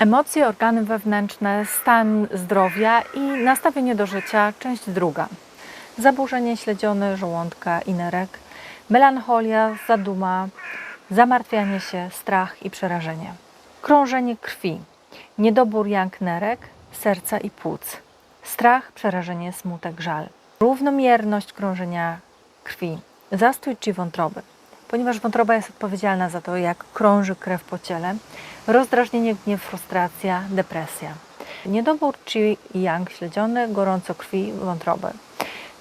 Emocje, organy wewnętrzne, stan zdrowia i nastawienie do życia, część druga. Zaburzenie śledzione żołądka i nerek, melancholia, zaduma, zamartwianie się, strach i przerażenie. Krążenie krwi, niedobór jak nerek, serca i płuc. Strach, przerażenie, smutek, żal. Równomierność krążenia krwi, zastój czy wątroby. Ponieważ wątroba jest odpowiedzialna za to, jak krąży krew po ciele, rozdrażnienie, gniew, frustracja, depresja. Niedobór chi yang śledziony, gorąco krwi, wątroby.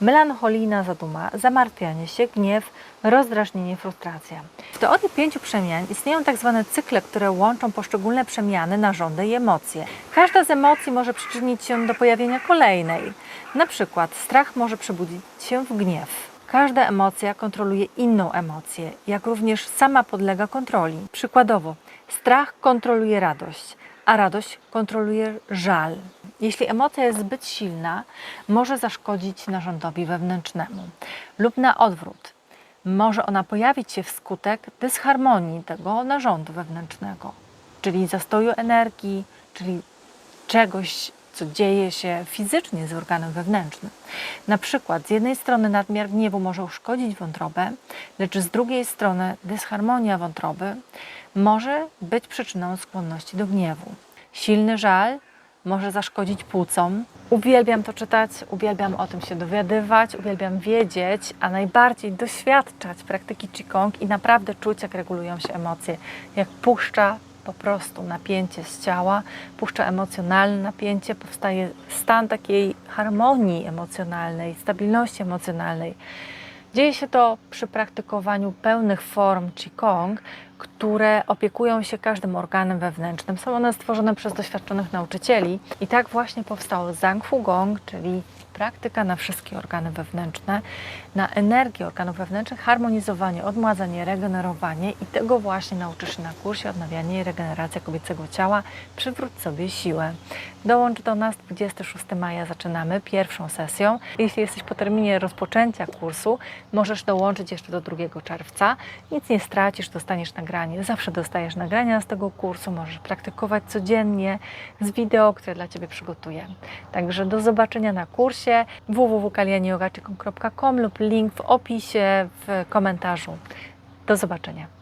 Melancholijna zaduma, zamartwianie się, gniew, rozdrażnienie, frustracja. W teorii pięciu przemian istnieją tak zwane cykle, które łączą poszczególne przemiany, narządy i emocje. Każda z emocji może przyczynić się do pojawienia kolejnej. Na przykład strach może przebudzić się w gniew. Każda emocja kontroluje inną emocję, jak również sama podlega kontroli. Przykładowo, strach kontroluje radość, a radość kontroluje żal. Jeśli emocja jest zbyt silna, może zaszkodzić narządowi wewnętrznemu, lub na odwrót. Może ona pojawić się wskutek dysharmonii tego narządu wewnętrznego, czyli zastoju energii, czyli czegoś, co dzieje się fizycznie z organem wewnętrznym. Na przykład z jednej strony nadmiar gniewu może uszkodzić wątrobę, lecz z drugiej strony dysharmonia wątroby może być przyczyną skłonności do gniewu. Silny żal może zaszkodzić płucom. Uwielbiam to czytać, uwielbiam o tym się dowiadywać, uwielbiam wiedzieć, a najbardziej doświadczać praktyki Qigong i naprawdę czuć, jak regulują się emocje, jak puszcza po prostu napięcie z ciała, puszcza emocjonalne napięcie, powstaje stan takiej harmonii emocjonalnej, stabilności emocjonalnej. Dzieje się to przy praktykowaniu pełnych form Qigong, które opiekują się każdym organem wewnętrznym. Są one stworzone przez doświadczonych nauczycieli i tak właśnie powstało Zhang Fu Gong, czyli praktyka na wszystkie organy wewnętrzne, na energię organów wewnętrznych, harmonizowanie, odmładzanie, regenerowanie i tego właśnie nauczysz się na kursie Odnawianie i regeneracja kobiecego ciała. Przywróć sobie siłę. Dołącz do nas 26 maja, zaczynamy pierwszą sesją. Jeśli jesteś po terminie rozpoczęcia kursu, możesz dołączyć jeszcze do 2 czerwca. Nic nie stracisz, dostaniesz nagranie. Zawsze dostajesz nagrania z tego kursu, możesz praktykować codziennie z wideo, które dla Ciebie przygotuję. Także do zobaczenia na kursie www.kalianiogaczykom.com lub link w opisie, w komentarzu. Do zobaczenia.